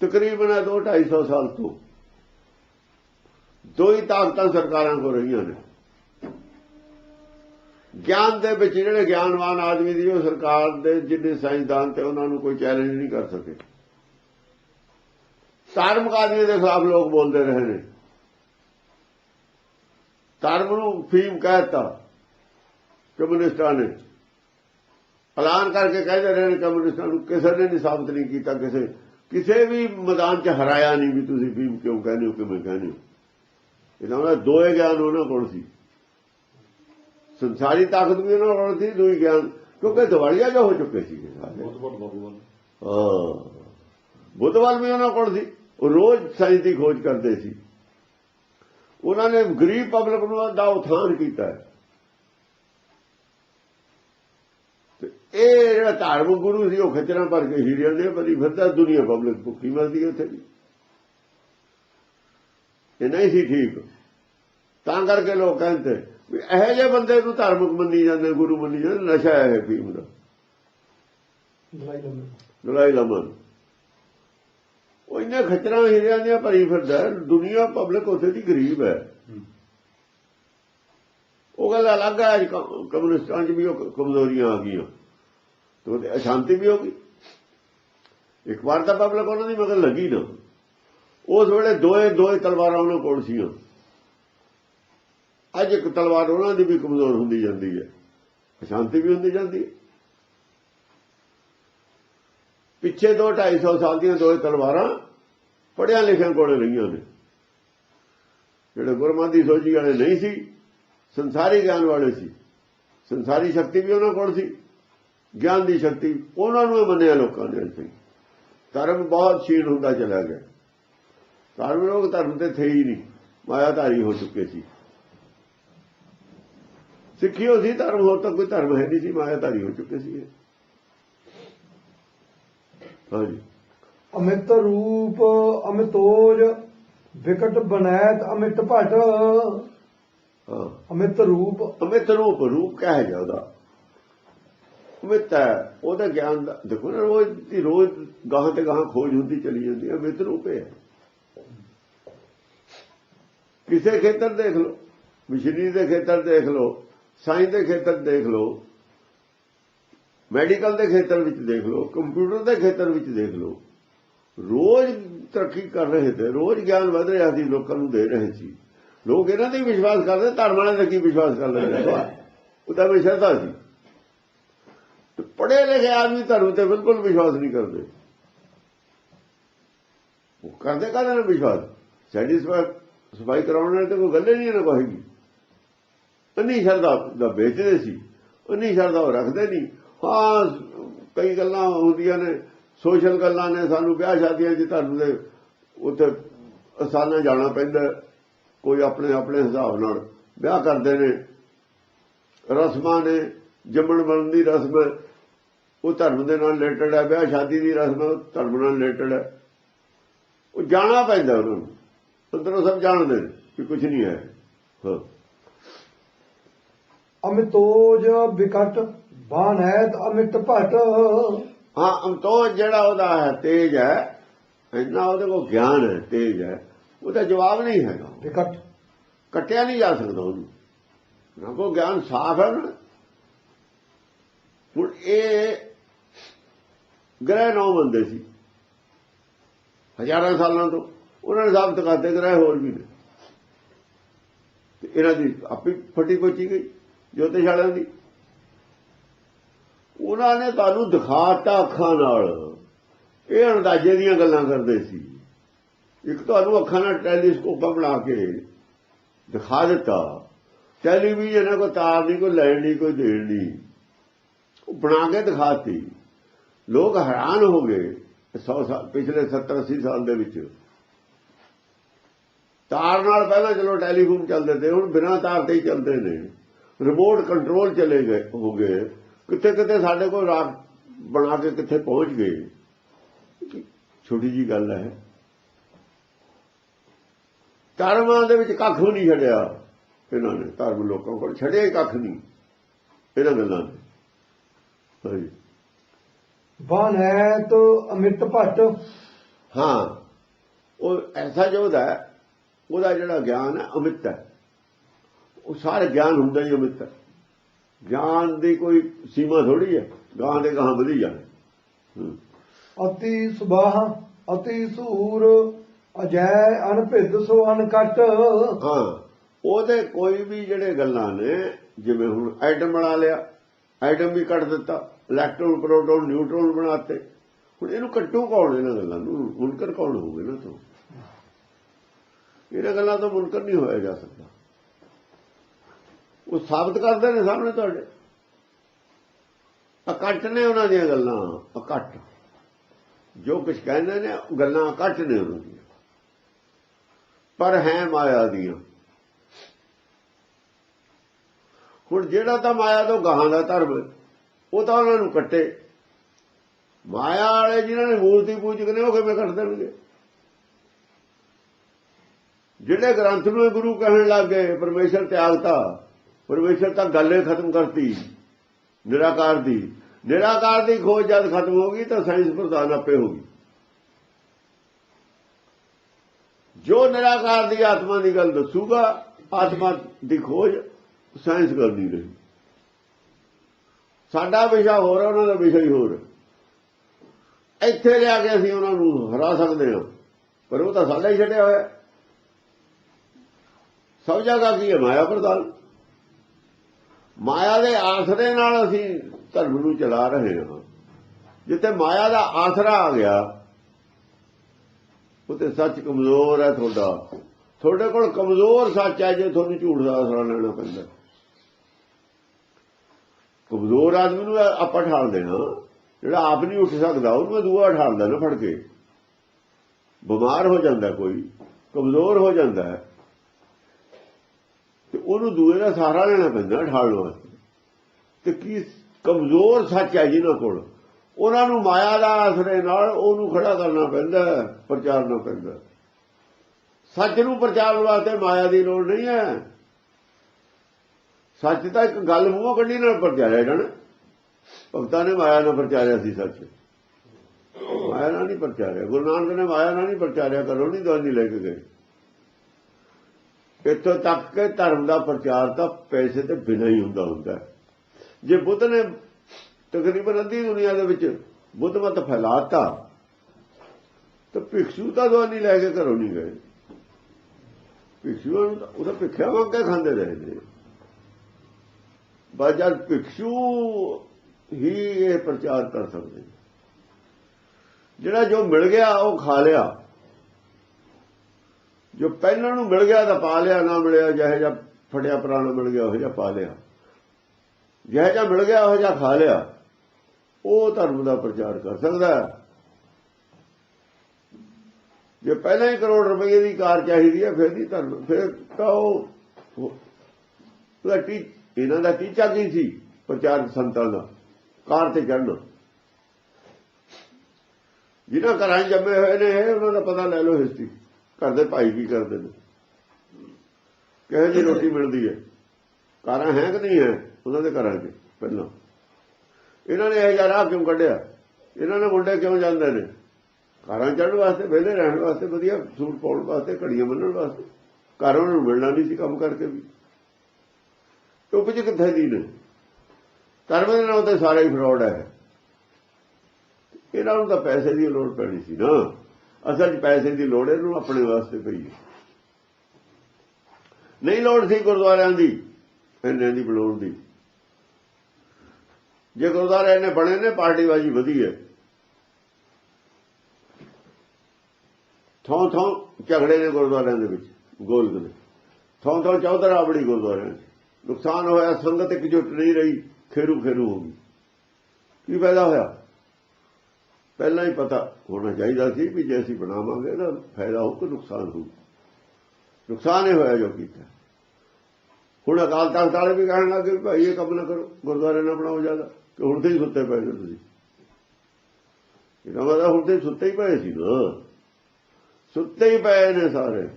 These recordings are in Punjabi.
ਤਕਰੀਬਨ 2 250 ਸਾਲ ਤੋਂ। ਦੋ ਹੀ ਤਾਕਤਾਂ ਸਰਕਾਰਾਂ ਕੋ ਰਹੀਆਂ ਨੇ। ਗਿਆਨ ਦੇ ਵਿੱਚ ਜਿਹੜੇ ਗਿਆਨਵਾਨ ਆਦਮੀ ਦੀ ਉਹ ਸਰਕਾਰ ਦੇ ਜਿੰਨੇ ਸਾਇੰਸਦਾਨ ਤੇ ਉਹਨਾਂ ਨੂੰ ਕੋਈ ਚੈਲੰਜ ਨਹੀਂ ਕਰ ਸਕੇ। ਧਾਰਮਿਕ ਆਦਮੀ ਦੇ ਖਿਲਾਫ ਲੋਕ ਬੋਲਦੇ ਰਹੇ ਨੇ। ਧਰਮ ਨੂੰ ਫੀਮ ਕਹਿਤਾ ਕਮਿਊਨਿਸਟਾਂ ਨੇ। ਐਲਾਨ ਕਰਕੇ ਕਹਿੰਦੇ ਰਹੇ ਨੇ ਕਮਿਊਨਿਸਟਾਂ ਨੂੰ ਕਿਸੇ ਨੇ ਨਹੀਂ ਸਾਬਤ ਨਹੀਂ ਕੀਤਾ ਕਿਸੇ ਕਿਸੇ ਵੀ ਮੈਦਾਨ 'ਚ ਹਰਾਇਆ ਨਹੀਂ ਵੀ ਤੁਸੀਂ ਫੀਮ ਕਿਉਂ ਕਹਿੰਦੇ ਹੋ ਕਿਵੇਂ ਕਹਿੰਦੇ ਹੋ। ਇਹਨਾਂ ਦਾ ਦੋਏ ਗਿਆਨ ਉਹਨਾਂ ਕੋਲ ਸੀ। ਸੰਸਾਰੀ ਤਾਕਤ ਵੀ ਉਹਨਾਂ ਕੋਲ ਸੀ ਦੋਈ ਗਿਆਨ। ਕਿਉਂਕਿ ਦਿਵਾਲੀਆ ਜੋ ਹੋ ਚੁੱਕੇ ਸੀ ਹਾਂ। ਬੁੱਧਵਾਲ ਵੀ ਉਹਨਾਂ ਕੋਲ ਸੀ। ਉਹ ਰੋਜ਼ ਸਾਇੰਸ ਦੀ ਖੋਜ ਕਰਦੇ ਸੀ। ਉਹਨਾਂ ਨੇ ਗਰੀਬ ਪਬਲਿਕ ਨੂੰ ਦਾ ਉਥਾਨ ਕੀਤਾ ਹੈ। ਇਹ ਜਿਹੜਾ ਧਾਰਮਿਕ ਗੁਰੂ ਸੀ ਉਹ ਖਚਰਾਂ ਭਰ ਕੇ ਹੀਰਿਆਂ ਦੇ ਭਰੀ ਫਿਰਦਾ ਦੁਨੀਆ ਪਬਲਿਕ ਭੁੱਖੀ ਮਰਦੀ ਉੱਥੇ ਵੀ। ਇਹ ਨਹੀਂ ਸੀ ਠੀਕ। ਤਾਂ ਕਰਕੇ ਲੋਕ ਕਹਿੰਦੇ ਵੀ ਇਹੋ ਜਿਹੇ ਬੰਦੇ ਨੂੰ ਧਾਰਮਿਕ ਮੰਨੀ ਜਾਂਦੇ ਗੁਰੂ ਮੰਨੀ ਜਾਂਦੇ ਨਸ਼ਾ ਹੈ ਇਹ ਦਾ। ਦਵਾਈ ਲੰਮੇ ਉਹ ਇੰਨੇ ਖਚਰਾਂ ਹੀਰਿਆਂ ਦੀਆਂ ਭਰੀ ਫਿਰਦਾ ਹੈ, ਦੁਨੀਆ ਪਬਲਿਕ ਉੱਥੇ ਦੀ ਗਰੀਬ ਹੈ। ਉਹ ਗੱਲ ਅਲੱਗ ਹੈ ਅੱਜ ਕਮਿਊਨਿਸਟਾਂ 'ਚ ਵੀ ਉਹ ਕਮਜ਼ੋਰੀਆਂ ਆ ਗਈਆਂ। ਤੇ ਉਹਦੇ ਅਸ਼ਾਂਤੀ ਵੀ ਹੋ ਗਈ। ਇੱਕ ਵਾਰ ਤਾਂ ਪਬਲਿਕ ਉਹਨਾਂ ਦੀ ਮਗਰ ਲੱਗੀ ਨਾ। ਉਸ ਵੇਲੇ ਦੋਏ ਦੋਏ ਤਲਵਾਰਾਂ ਉਹਨਾਂ ਕੋਲ ਸੀਆਂ। ਅੱਜ ਇੱਕ ਤਲਵਾਰ ਉਹਨਾਂ ਦੀ ਵੀ ਕਮਜ਼ੋਰ ਹੁੰਦੀ ਜਾਂਦੀ ਹੈ। ਅਸ਼ਾਂਤੀ ਵੀ ਹੁੰਦੀ ਜਾਂਦੀ ਹੈ। ਪਿੱਛੇ ਦੋ 250 ਸਾਲ ਦੀਆਂ ਦੋਏ ਤਲਵਾਰਾਂ ਪੜਿਆ ਲਿਖਿਆ ਕੋਲੇ ਰਹੀਆਂ ਨੇ। ਜਿਹੜੇ ਗੁਰਮਤਿ ਸੋਝੀ ਵਾਲੇ ਨਹੀਂ ਸੀ, ਸੰਸਾਰੀ ਗਿਆਨ ਵਾਲੇ ਸੀ। ਸੰਸਾਰੀ ਸ਼ਕਤੀ ਵੀ ਉਹਨਾਂ ਕੋਲ ਸੀ। ਗਿਆਨ ਦੀ ਸ਼ਕਤੀ ਉਹਨਾਂ ਨੂੰ ਮੰਨਿਆ ਲੋਕਾਂ ਨੇ ਇੱਥੇ ਧਰਮ ਬਹੁਤ ਛੀਣ ਹੁੰਦਾ ਚਲਾ ਗਿਆ। ਧਰਮ ਲੋਕ ਧਰਮ ਤੇ ਥੇ ਹੀ ਨਹੀਂ ਮਾਇਆਧਾਰੀ ਹੋ ਚੁੱਕੇ ਸੀ। ਸਿੱਖਿਓ ਸੀ ਧਰਮ ਹੋਰ ਤਾਂ ਕੋਈ ਧਰਮ ਹੈ ਨਹੀਂ ਸੀ ਮਾਇਆਧਾਰੀ ਹੋ ਚੁੱਕੇ ਸੀ। ਹਾਂਜੀ। ਅਮਿਤ ਰੂਪ ਅਮਿਤੋਜ ਵਿਕਟ ਬਨੈਤ ਅਮਿਤ ਭਟ। ਅਮਿਤ ਰੂਪ। ਅਮਿਤ ਰੂਪ ਰੂਪ ਕਿਆ ਹੈ ਉਹਦਾ ਅਮਿਤ ਹੈ ਉਹਦਾ ਗਿਆਨ ਦਾ ਦੇਖੋ ਨਾ ਰੋਜ਼ ਦੀ ਰੋਜ਼ ਗਾਹਾਂ ਤੇ ਗਾਹਾਂ ਖੋਜ ਹੁੰਦੀ ਚਲੀ ਜਾਂਦੀ ਹੈ ਅਮਿਤ ਰੂਪ ਹੈ। ਕਿਸੇ ਖੇਤਰ ਦੇਖ ਲਓ ਮਸ਼ੀਨਰੀ ਦੇ ਖੇਤਰ ਦੇਖ ਲਓ ਸਾਇੰਸ ਦੇ ਖੇਤਰ ਦੇਖ ਲਓ ਮੈਡੀਕਲ ਦੇ ਖੇਤਰ ਵਿੱਚ ਦੇਖ ਲਓ ਕੰਪਿਊਟਰ ਦੇ ਖੇਤਰ ਵਿੱਚ ਦੇਖ ਲਓ ਰੋਜ਼ ਤਰੱਕੀ ਕਰ ਰਹੇ ਤੇ ਰੋਜ਼ ਗਿਆਨ ਵਧ ਰਿਹਾ ਸੀ ਲੋਕਾਂ ਨੂੰ ਦੇ ਰਹੇ ਸੀ। ਲੋਕ ਇਹਨਾਂ ਤੇ ਵਿਸ਼ਵਾਸ ਕਰਦੇ ਧਰਮ ਵਾਲਿਆਂ ਤੇ ਕੀ ਵਿਸ਼ਵਾਸ ਕਰ ਲੈਂਦੇ ਉਹ ਤਾਂ ਵੀ ਸ਼ਰਧਾ ਸੀ। ਪੜ੍ਹੇ ਲਿਖੇ ਆਦਮੀ ਧਰਮ ਤੇ ਬਿਲਕੁਲ ਵਿਸ਼ਵਾਸ ਨਹੀਂ ਕਰਦੇ। ਉਹ ਕਰਦੇ ਕਾਹਦੇ ਨਾਲ ਵਿਸ਼ਵਾਸ? ਸਾਡੀ ਸਫ਼ਾਈ ਕਰਾਉਣ ਨਾਲ ਤਾਂ ਕੋਈ ਗੱਲ ਨਹੀਂ ਨਾ ਕਹੇਗੀ ਅੰਨੀ ਸ਼ਰਧਾ ਦਾ ਵੇਚਦੇ ਸੀ ਅੰਨੀ ਸ਼ਰਧਾ ਉਹ ਰੱਖਦੇ ਨਹੀਂ। ਹਾਂ, ਕਈ ਗੱਲਾਂ ਹੁੰਦੀਆਂ ਨੇ, ਸੋਸ਼ਲ ਗੱਲਾਂ ਨੇ, ਸਾਨੂੰ ਵਿਆਹ ਸ਼ਾਦੀਆਂ 'ਚ ਧਰਮ ਦੇ ਉੱਥੇ ਅਸਾਨਾ ਜਾਣਾ ਪੈਂਦਾ, ਕੋਈ ਆਪਣੇ ਆਪਣੇ ਹਿਸਾਬ ਨਾਲ ਵਿਆਹ ਕਰਦੇ ਨੇ। ਰਸਮਾਂ ਨੇ, ਜੰਮਣ ਮਰਨ ਦੀ ਰਸਮ ਉਹ ਧਰਮ ਦੇ ਨਾਲ ਰਿਲੇਟਡ ਹੈ ਵਿਆਹ ਸ਼ਾਦੀ ਦੀ ਰਸਮ ਹੈ, ਧਰਮ ਨਾਲ ਰਿਲੇਟਡ ਹੈ। ਉਹ ਜਾਣਾ ਪੈਂਦਾ ਉਹਨਾਂ ਨੂੰ। ਅੰਦਰੋਂ ਸਭ ਜਾਣਦੇ ਨੇ ਕਿ ਕੁਝ ਨਹੀਂ ਹੈ। ਹਾਂ। ਅਮਿਤੋਜ ਵਿਕਟ ਬਨੈਤ ਅਮਿਤ ਭਟ। ਹਾਂ ਅੰਤੋ ਜਿਹੜਾ ਉਹਦਾ ਹੈ ਤੇਜ ਹੈ। ਇੰਨਾ ਉਹਦੇ ਕੋਲ ਗਿਆਨ ਹੈ ਤੇਜ ਹੈ। ਉਹਦਾ ਜਵਾਬ ਨਹੀਂ ਹੈਗਾ। ਵਿਕਟ। ਕੱਟਿਆ ਨਹੀਂ ਜਾ ਸਕਦਾ ਉਹਨੂੰ। ਨਾ ਕੋ ਗਿਆਨ ਸਾਫ਼ ਹੈ ਨਾ ਹੁਣ ਇਹ ਗ੍ਰਹਿ ਨੌ ਬੰਦੇ ਸੀ। ਹਜ਼ਾਰਾਂ ਸਾਲਾਂ ਤੋਂ ਉਹਨਾਂ ਨੇ ਸਾਬਤ ਕਰਤੇ, ਗ੍ਰਹਿ ਹੋਰ ਵੀ ਨੇ। ਤੇ ਇਹਨਾਂ ਦੀ ਆਪੇ ਫਟੀ ਪੋਚੀ ਗਈ ਜੋਤਿਸ਼ ਵਾਲਿਆਂ ਦੀ। ਉਹਨਾਂ ਨੇ ਤੁਹਾਨੂੰ ਦਿਖਾਤਾ ਅੱਖਾਂ ਨਾਲ। ਇਹ ਅੰਦਾਜ਼ੇ ਦੀਆਂ ਗੱਲਾਂ ਕਰਦੇ ਸੀ। ਇੱਕ ਤੁਹਾਨੂੰ ਅੱਖਾਂ ਨਾਲ ਟੈਲੀਸਕੋਪਾਂ ਬਣਾ ਕੇ ਦਿਖਾ ਦਿੱਤਾ। ਟੈਲੀਵਿਜ਼ਨ ਹੈ ਕੋਈ ਤਾਰ ਨਹੀਂ, ਕੋਈ ਲੈਣ ਨਹੀਂ, ਕੋਈ ਦੇਣ ਨਹੀਂ। ਉਹ ਬਣਾ ਕੇ ਦਿਖਾਤੀ। ਲੋਕ ਹੈਰਾਨ ਹੋ ਗਏ 100 ਸਾਲ, ਪਿਛਲੇ 70 80 ਸਾਲ ਦੇ ਵਿੱਚ। ਤਾਰ ਨਾਲ ਪਹਿਲਾਂ ਚਲੋ ਟੈਲੀਫੋਨ ਚੱਲਦੇ ਤੇ ਹੁਣ ਬਿਨਾਂ ਤਾਰ ਤੇ ਹੀ ਚੱਲਦੇ ਨੇ। ਰਿਮੋਟ ਕੰਟਰੋਲ ਚਲੇ ਗਏ, ਹੋ ਗਏ। ਕਿਤੇ ਕਿਤੇ ਸਾਡੇ ਕੋਲ ਰਾਤ ਬਣਾ ਕੇ ਕਿੱਥੇ ਪਹੁੰਚ ਗਏ। ਛੋਟੀ ਜੀ ਗੱਲ ਹੈ। ਧਰਮਾਂ ਦੇ ਵਿੱਚ ਕੱਖ ਵੀ ਨਹੀਂ ਛੱਡਿਆ ਇਹਨਾਂ ਨੇ। ਧਰਮ ਲੋਕਾਂ ਕੋਲ ਛੱਡਿਆ ਕੱਖ ਨਹੀਂ। ਇਹਨਾਂ ਗੱਲਾਂ ਨੇ ਹਾਂਜੀ। ਬਨੈਤ ਅਮਿਤ ਭਟ। ਹਾਂ ਉਹ ਐਸਾ ਜੋਦਾ ਹੈ ਉਹਦਾ ਜਿਹੜਾ ਗਿਆਨ ਹੈ ਅਮਿਤ ਹੈ। ਉਹ ਸਾਰੇ ਗਿਆਨ ਹੁੰਦਾ ਹੀ ਅਮਿਤ ਹੈ। ਗਿਆਨ ਦੀ ਕੋਈ ਸੀਮਾ ਥੋੜੀ ਹੈ ਗਾਂ ਦੇ ਗਾਂ ਵਧੀ ਜਾਣੇ ਹੂੰ। ਅਤੀ ਸੁਬਾਹ ਅਤੀ ਸੂਰ ਅਜੈ ਅਨਭਿਦ ਸੋ ਅਨਕਟ ਹਾਂ ਉਹਦੇ ਕੋਈ ਵੀ ਜਿਹੜੇ ਗੱਲਾਂ ਨੇ ਜਿਵੇਂ ਹੁਣ ਐਟਮ ਬਣਾ ਲਿਆ ਐਟਮ ਵੀ ਕੱਢ ਦਿੱਤਾ। ਇਲੈਕਟ੍ਰੋਨ ਪ੍ਰੋਟੋਨ ਨਿਊਟਰੋਨ ਬਣਾਤੇ। ਹੁਣ ਇਹਨੂੰ ਕੱਟੂ ਕੌਣ ਇਹਨਾਂ ਗੱਲਾਂ ਨੂੰ? ਮੁਨਕਰ ਕੌਣ ਹੋਵੇ ਨਾ ਤੋਂ? ਇਹਨਾਂ ਗੱਲਾਂ ਤੋਂ ਮੁਨਕਰ ਨਹੀਂ ਹੋਇਆ ਜਾ ਸਕਦਾ। ਉਹ ਸਾਬਤ ਕਰਦੇ ਨੇ ਸਾਹਮਣੇ ਤੁਹਾਡੇ। ਇਕੱਠ ਨੇ ਉਹਨਾਂ ਦੀਆਂ ਗੱਲਾਂ ਇਕੱਠ ਜੋ ਕੁਝ ਕਹਿੰਦੇ ਨੇ, ਗੱਲਾਂ ਅਕੱਟ ਨੇ ਉਹਨਾਂ ਦੀਆਂ। ਪਰ ਹੈ ਮਾਇਆ ਦੀਆਂ। ਹੁਣ ਜਿਹੜਾ ਤਾਂ ਮਾਇਆ ਤੋਂ ਗਾਹਾਂ ਦਾ ਧਰਮ ਉਹ ਤਾਂ ਉਹਨਾਂ ਨੂੰ ਕੱਟੇ। ਮਾਇਆ ਵਾਲੇ ਜਿਨ੍ਹਾਂ ਨੇ ਮੂਰਤੀ ਪੂਜਕ ਨੇ ਉਹ ਕਿਵੇਂ ਕੱਟ ਦੇਣਗੇ। ਜਿਹੜੇ ਗ੍ਰੰਥ ਨੂੰ ਗੁਰੂ ਕਹਿਣ ਲੱਗ ਗਏ, ਪਰਮੇਸ਼ਰ ਤਿਆਗਤਾ, ਪਰਮੇਸ਼ਰ ਤਾਂ ਗੱਲੇ ਖਤਮ ਕਰਤੀ, ਨਿਰਾਕਾਰ ਦੀ। ਨਿਰਾਕਾਰ ਦੀ ਖੋਜ ਜਦ ਖਤਮ ਹੋ ਗਈ, ਤਾਂ ਸਾਇੰਸ ਪ੍ਰਧਾਨ ਆਪੇ ਹੋ ਗਈ। ਜੋ ਨਿਰਾਕਾਰ ਦੀ ਆਤਮਾ ਦੀ ਗੱਲ ਦੱਸੂਗਾ, ਆਤਮਾ ਦੀ ਖੋਜ ਸਾਇੰਸ ਕਰਦੀ ਰਹੀ ਸਾਡਾ ਵਿਸ਼ਾ ਹੋਰ ਹੈ, ਉਹਨਾਂ ਦਾ ਵਿਸ਼ਾ ਹੀ ਹੋਰ। ਇੱਥੇ ਲਿਆ ਕੇ ਅਸੀਂ ਉਹਨਾਂ ਨੂੰ ਹਰਾ ਸਕਦੇ ਹਾਂ। ਪਰ ਉਹ ਤਾਂ ਸਾਡਾ ਹੀ ਛੱਡਿਆ ਹੋਇਆ। ਹੈ। ਸਭ ਜਗ੍ਹਾ ਕੀ ਹੈ? ਮਾਇਆ ਪ੍ਰਦਾਨ ਮਾਇਆ ਦੇ ਆਸਰੇ ਨਾਲ ਅਸੀਂ ਧਰਮ ਨੂੰ ਚਲਾ ਰਹੇ ਹਾਂ। ਜਿੱਥੇ ਮਾਇਆ ਦਾ ਆਸਰਾ ਆ ਗਿਆ ਉਤੇ ਸੱਚ ਕਮਜ਼ੋਰ ਹੈ ਤੁਹਾਡਾ। ਤੁਹਾਡੇ ਕੋਲ ਕਮਜ਼ੋਰ ਸੱਚ ਹੈ ਜੇ ਤੁਹਾਨੂੰ ਝੂਠ ਦਾ ਆਸਰਾ ਲੈਣਾ ਪੈਂਦਾ। ਕਮਜ਼ੋਰ ਆਦਮੀ ਨੂੰ ਆਪਾਂ ਠਾਲ ਦੇਣਾ। ਜਿਹੜਾ ਆਪ ਨਹੀਂ ਉੱਠ ਸਕਦਾ, ਉਹਨੂੰ ਮੈਂ ਦੂਆ ਠਾਲਦਾ ਨਾ ਫੜ ਕੇ। ਬਿਮਾਰ ਹੋ ਜਾਂਦਾ ਕੋਈ, ਕਮਜ਼ੋਰ ਹੋ ਜਾਂਦਾ ਹੈ। ਤੇ ਉਹਨੂੰ ਦੂਏ ਦਾ ਸਹਾਰਾ ਲੈਣਾ ਪੈਂਦਾ ਠਾਲਣ ਵਾਸਤੇ। ਤੇ ਕੀ ਕਮਜ਼ੋਰ ਸੱਚ ਹੈ ਜਿਹਨਾਂ ਕੋਲ। ਉਹਨਾਂ ਨੂੰ ਮਾਇਆ ਦਾ ਆਸਰੇ ਨਾਲ ਉਹਨੂੰ ਖੜਾ ਕਰਨਾ ਪੈਂਦਾ ਪ੍ਰਚਾਰਨਾ ਪੈਂਦਾ ਸੱਚ ਨੂੰ ਪ੍ਰਚਾਰਨ ਵਾਸਤੇ ਮਾਇਆ ਦੀ ਲੋੜ ਨਹੀਂ ਹੈ। ਸੱਚ ਤਾਂ ਇੱਕ ਗੱਲ ਮੂੰਹੋਂ ਕੱਢੀ ਨਾਲ ਪ੍ਰਚਾਰਿਆ ਜਾਣਾ ਭਗਤਾਂ ਨੇ ਮਾਇਆ ਨਾਲ ਪ੍ਰਚਾਰਿਆ ਸੀ ਸੱਚ। ਮਾਇਆ ਨਾਲ ਨਹੀਂ ਪ੍ਰਚਾਰਿਆ। ਗੁਰੂ ਨਾਨਕ ਨੇ ਮਾਇਆ ਨਾਲ ਨਹੀਂ ਪ੍ਰਚਾਰਿਆ ਕਰੋ ਨਹੀਂ ਦਵਾਨੀ ਲੈ ਕੇ ਗਏ। ਇੱਥੋਂ ਤੱਕ ਕਿ ਧਰਮ ਦਾ ਪ੍ਰਚਾਰ ਤਾਂ ਪੈਸੇ ਤੇ ਬਿਨਾਂ ਹੀ ਹੁੰਦਾ ਹੁੰਦਾ ਜੇ ਬੁੱਧ ਨੇ ਤਕਰੀਬਨ ਅੱਧੀ ਦੁਨੀਆ ਦੇ ਵਿੱਚ ਬੁੱਧ ਮਤ ਫੈਲਾਤਾ, ਤਾਂ ਭਿਕਸ਼ੂ ਤਾਂ ਦਵਾਨੀ ਲੈ ਕੇ ਘਰੋਂ ਨਹੀਂ ਗਏ। ਭਿਕਸ਼ੂ ਨੂੰ ਉਹਦਾ ਭਿੱਖਿਆ ਮੰਗ ਕੇ ਖਾਂਦੇ ਰਹੇ ਨੇ। ਜਦ ਭਿਕਸ਼ੂ ਹੀ ਇਹ ਪ੍ਰਚਾਰ ਕਰ ਸਕਦੇ ਜਿਹੜਾ ਜੋ ਮਿਲ ਗਿਆ ਉਹ ਖਾ ਲਿਆ। ਜੋ ਪਹਿਲਾਂ ਨੂੰ ਮਿਲ ਗਿਆ ਤਾਂ ਪਾ ਲਿਆ, ਨਾ ਮਿਲਿਆ, ਜਿਹੇ ਜਿਹਾ ਫਟਿਆ ਪੁਰਾਣਾ ਮਿਲ ਗਿਆ, ਉਹ ਜਿਹਾ ਪਾ ਲਿਆ। ਜਿਹੇ ਜਿਹਾ ਮਿਲ ਗਿਆ, ਉਹ ਜਿਹਾ ਖਾ ਲਿਆ। ਉਹ ਧਰਮ ਦਾ ਪ੍ਰਚਾਰ ਕਰ ਸਕਦਾ ਜੇ ਪਹਿਲਾਂ ਹੀ ਕਰੋੜ ਰੁਪਏ ਦੀ ਕਾਰ ਚਾਹੀਦੀ ਹੈ, ਫਿਰ ਨਹੀਂ ਧਰਮ, ਫਿਰ ਤਾਂ ਉਹ ਉਹਦਾ ਇਹਨਾਂ ਦਾ ਟੀਚਾ ਕੀ ਸੀ? ਪ੍ਰਚਾਰ ਸੰਤਾਂ ਦਾ, ਕਾਰ ਤੇ ਚੜਨਾ ਜਿਹਨਾਂ ਘਰਾਂ 'ਚ ਜੰਮੇ ਹੋਏ ਨੇ ਇਹ ਉਹਨਾਂ ਦਾ ਪਤਾ ਲੈ ਲਓ ਹਿਸਟਰੀ ਘਰ ਦੇ ਭਾਈ ਕੀ ਕਰਦੇ ਨੇ? ਕਿਹੋ ਜਿਹੀ ਰੋਟੀ ਮਿਲਦੀ ਹੈ। ਕਾਰਾਂ ਹੈ ਕਿ ਨਹੀਂ ਹੈ ਉਹਨਾਂ ਦੇ ਘਰਾਂ 'ਚ, ਪਹਿਲਾਂ? ਇਹਨਾਂ ਨੇ ਇਹ ਜਿਹਾ ਰਾਹ ਕਿਉਂ ਕੱਢਿਆ? ਇਹਨਾਂ ਨੇ ਮੁੰਡੇ ਕਿਉਂ ਜਾਂਦੇ ਨੇ? ਕਾਰਾਂ ਚੜ੍ਹਨ ਵਾਸਤੇ, ਵਿਹਲੇ ਰਹਿਣ ਵਾਸਤੇ, ਵਧੀਆ ਸੂਟ ਪਾਉਣ ਵਾਸਤੇ, ਘੜੀਆਂ ਬੰਨਣ ਵਾਸਤੇ। ਘਰ ਉਹਨਾਂ ਨੂੰ ਮਿਲਣਾ ਨਹੀਂ ਸੀ ਕੰਮ ਕਰਕੇ ਵੀ। ਟੁੱਪ ਚ ਕਿੱਥੇ ਦੀ ਨੇ ਕਰਮ ਦੇ ਨਾਲ ਤਾਂ ਸਾਰਾ ਹੀ ਫਰਾਡ ਹੈ। ਇਹਨਾਂ ਨੂੰ ਤਾਂ ਪੈਸੇ ਦੀ ਲੋੜ ਪੈਣੀ ਸੀ ਨਾ। ਅਸਲ 'ਚ ਪੈਸੇ ਦੀ ਲੋੜ ਇਹਨੂੰ ਆਪਣੇ ਵਾਸਤੇ ਪਈ ਨਹੀਂ ਲੋੜ ਸੀ ਗੁਰਦੁਆਰਿਆਂ ਦੀ ਇੰਨੇ ਦੀ ਬਣਾਉਣ ਦੀ। ਜੇ ਗੁਰਦੁਆਰੇ ਇਹਨੇ ਬਣੇ ਨੇ ਪਾਰਟੀਬਾਜੀ ਵਧੀ ਹੈ। ਥੋਂ ਥੋਂ ਝਗੜੇ ਨੇ ਗੁਰਦੁਆਰਿਆਂ ਦੇ ਵਿੱਚ, ਗੋਲਕ ਦੇ। ਥੋਂ ਥੋਂ ਚੌਧਰ ਬੜੀ ਗੁਰਦੁਆਰਿਆਂ 'ਚ। ਨੁਕਸਾਨ ਹੋਇਆ, ਸੰਗਤ ਇੱਕ ਇਕਜੁੱਟ ਨਹੀਂ ਰਹੀ, ਖੇਰੂ ਖੇਰੂ ਹੋ ਗਈ। ਕੀ ਫਾਇਦਾ ਹੋਇਆ? ਪਹਿਲਾਂ ਹੀ ਪਤਾ ਹੋਣਾ ਚਾਹੀਦਾ ਸੀ ਵੀ ਜੇ ਅਸੀਂ ਬਣਾਵਾਂਗੇ ਤਾਂ ਫਾਇਦਾ ਹੋਊ ਕਿ ਨੁਕਸਾਨ ਹੋਊ। ਨੁਕਸਾਨ ਹੀ ਹੋਇਆ ਜੋ ਕੀਤਾ। ਹੁਣ ਅਕਾਲ ਤਖਤ ਵਾਲੇ ਵੀ ਕਹਿਣ ਲੱਗੇ ਵੀ ਭਾਈ ਇਹ ਕੰਮ ਨਾ ਕਰੋ, ਗੁਰਦੁਆਰੇ ਨਾ ਬਣਾਓ ਜ਼ਿਆਦਾ ਕਿ ਹੁਣ ਤੇ ਹੀ ਸੁੱਤੇ ਪਏ ਨੇ ਤੁਸੀਂ। ਇਹਨਾਂ ਮਤਲਬ ਹੁਣ ਤੇ ਹੀ ਸੁੱਤੇ ਹੀ ਪਏ ਸੀ ਨਾ। ਸੁੱਤੇ ਹੀ ਪਏ ਨੇ ਸਾਰੇ।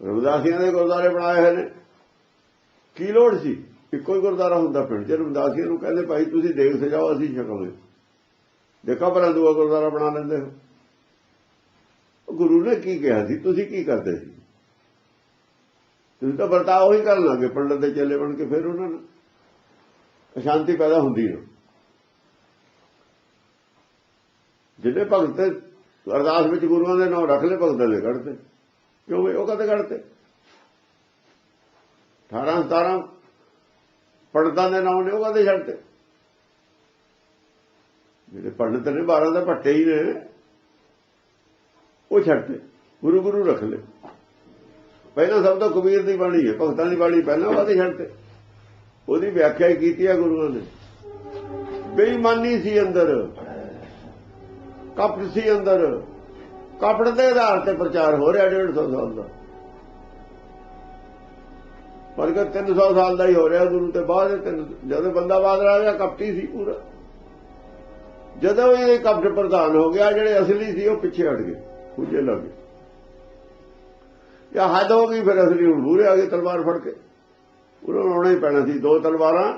ਰਵਿਦਾਸੀਆਂ ਦੇ ਗੁਰਦੁਆਰੇ ਬਣਾਏ ਹੋਏ ਨੇ। ਕੀ ਲੋੜ ਸੀ? ਇੱਕੋ ਹੀ ਗੁਰਦੁਆਰਾ ਹੁੰਦਾ ਪਿੰਡ ਚ। ਰਵਿਦਾਸੀਆਂ ਨੂੰ ਕਹਿੰਦੇ, ਭਾਈ, ਤੁਸੀਂ ਦੇਖ ਸਜਾਓ ਅਸੀਂ ਛਕਾਂਗੇ ਦੇਖੋ ਭਲਾ ਦੂਆ ਗੁਰਦੁਆਰਾ ਬਣਾ ਲੈਂਦੇ ਹੋ। ਗੁਰੂ ਨੇ ਕੀ ਕਿਹਾ ਸੀ? ਤੁਸੀਂ ਕੀ ਕਰਦੇ ਸੀ? ਤੁਸੀਂ ਤਾਂ ਵਰਤਾਓ ਹੀ ਕਰਨ ਲੱਗੇ ਪੰਡਤ ਦੇ ਚੇਲੇ ਬਣ ਕੇ ਫਿਰ ਉਹਨਾਂ ਨੂੰ ਅਸ਼ਾਂਤੀ ਪੈਦਾ ਹੁੰਦੀ ਹੈ ਜਿਹੜੇ ਭਗਤ ਅਰਦਾਸ ਵਿੱਚ ਗੁਰੂਆਂ ਦੇ ਨਾਮ ਰੱਖ ਲਏ, ਭਗਤਾਂ ਦੇ ਕੱਢਦੇ ਕਿਉਂ ਵੀ ਉਹ ਕਦੇ ਕੱਢਦੇ 18 17 ਪੰਡਤਾਂ ਦੇ ਨਾਮ ਨੇ ਉਹ ਕਦੇ ਛੱਡਤੇ ਜਿਹੜੇ ਪੰਡਤ ਨੇ 12 ਦਾ ਭੱਟੇ ਹੀ ਨੇ। ਉਹ ਛੱਡਤੇ ਗੁਰੂ ਗੁਰੂ ਰੱਖ ਲਏ। ਪਹਿਲਾਂ ਸਭ ਤੋਂ ਕਬੀਰ ਦੀ ਬਾਣੀ ਹੈ, ਭਗਤਾਂ ਦੀ ਬਾਣੀ ਪਹਿਲਾਂ ਉਹਦੇ ਛੱਡਤੇ ਉਹਦੀ ਵਿਆਖਿਆ ਹੀ ਕੀਤੀ ਹੈ ਗੁਰੂਆਂ ਨੇ। ਬੇਈਮਾਨੀ ਸੀ ਅੰਦਰ। ਕਪਟ ਸੀ ਅੰਦਰ। ਕਪਟ ਦੇ ਆਧਾਰ ਤੇ ਪ੍ਰਚਾਰ ਹੋ ਰਿਹਾ 150 ਸਾਲ ਦਾ। ਪਰ ਕਿ 300 ਸਾਲ ਦਾ ਹੀ ਹੋ ਰਿਹਾ ਗੁਰੂ ਤੇ ਬਾਅਦ ਜਦੋਂ ਬੰਦਾ ਬਾਦ ਆ ਗਿਆ ਕਪਟੀ ਸੀ ਪੂਰਾ। ਜਦੋਂ ਇਹ ਕਪਟ ਪ੍ਰਧਾਨ ਹੋ ਗਿਆ ਜਿਹੜੇ ਅਸਲੀ ਸੀ ਉਹ ਪਿੱਛੇ ਹਟ ਗਏ ਖੁੱਜੇ ਲੱਗ ਗਏ। ਜਾਂ ਹੱਦ ਹੋ ਗਈ ਫਿਰ ਅਸਲੀ ਹੁਣ ਮੂਹਰੇ ਆ ਗਏ ਤਲਵਾਰ ਫੜ ਕੇ। ਉਹਨਾਂ ਨੂੰ ਆਉਣਾ ਹੀ ਪੈਣਾ ਸੀ ਦੋ ਤਲਵਾਰਾਂ।